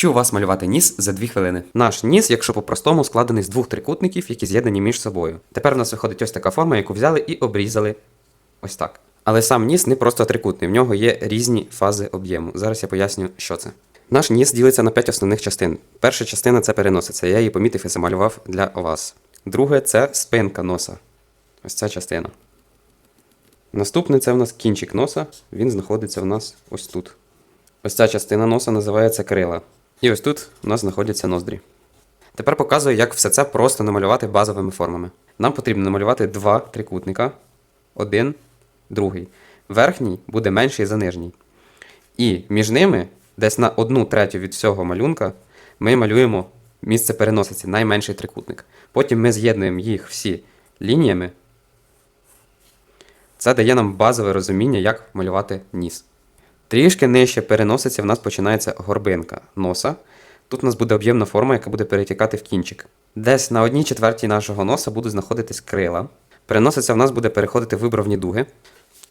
Чи у вас малювати ніс за 2 хвилини? Наш ніс, якщо по-простому, складений з двох трикутників, які з'єднані між собою. Тепер в нас виходить ось така форма, яку взяли і обрізали ось так. Але сам ніс не просто трикутний, в нього є різні фази об'єму. Зараз я поясню, що це. Наш ніс ділиться на 5 основних частин. Перша частина це переносиця. Я її помітив і замалював для вас. Друге це спинка носа. Ось ця частина. Наступне це в нас кінчик носа. Він знаходиться в нас ось тут. Ось ця частина носа називається крила. І ось тут у нас знаходяться ноздрі. Тепер показую, як все це просто намалювати базовими формами. Нам потрібно намалювати два трикутника. Один, другий. Верхній буде менший за нижній. І між ними, десь на одну третю від всього малюнка, ми малюємо місце переносиці, найменший трикутник. Потім ми з'єднуємо їх всі лініями. Це дає нам базове розуміння, як малювати ніс. Трішки нижче переноситься, в нас починається горбинка носа. Тут у нас буде об'ємна форма, яка буде перетікати в кінчик. Десь на одній четвертій нашого носа будуть знаходитись крила. Переносиця в нас буде переходити вибровні дуги.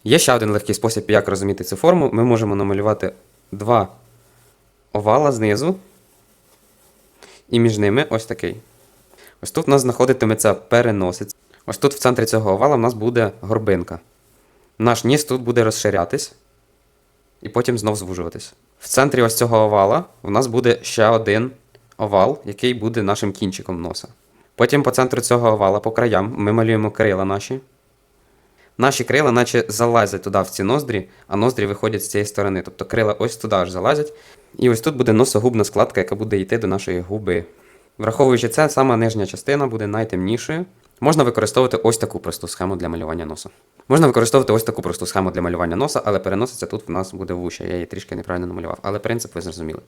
Є ще один легкий спосіб, як розуміти цю форму. Ми можемо намалювати два овала знизу, і між ними ось такий. Ось тут у нас знаходитиметься переносиця. Ось тут в центрі цього овала в нас буде горбинка. Наш ніс тут буде розширятись і потім знов звужуватись. В центрі ось цього овала у нас буде ще один овал, який буде нашим кінчиком носа. Потім по центру цього овала, по краям, ми малюємо крила наші. Наші крила, наче залазять туди в ці ноздрі, а ноздрі виходять з цієї сторони. Тобто крила ось туди аж залазять. І ось тут буде носогубна складка, яка буде йти до нашої губи. Враховуючи це, сама нижня частина буде найтемнішою. Можна використовувати ось таку просту схему для малювання носа. Можна використовувати ось таку просту схему для малювання носа, але переноситься тут в нас буде вуща. Я її трішки неправильно намалював, але принцип ви зрозуміли.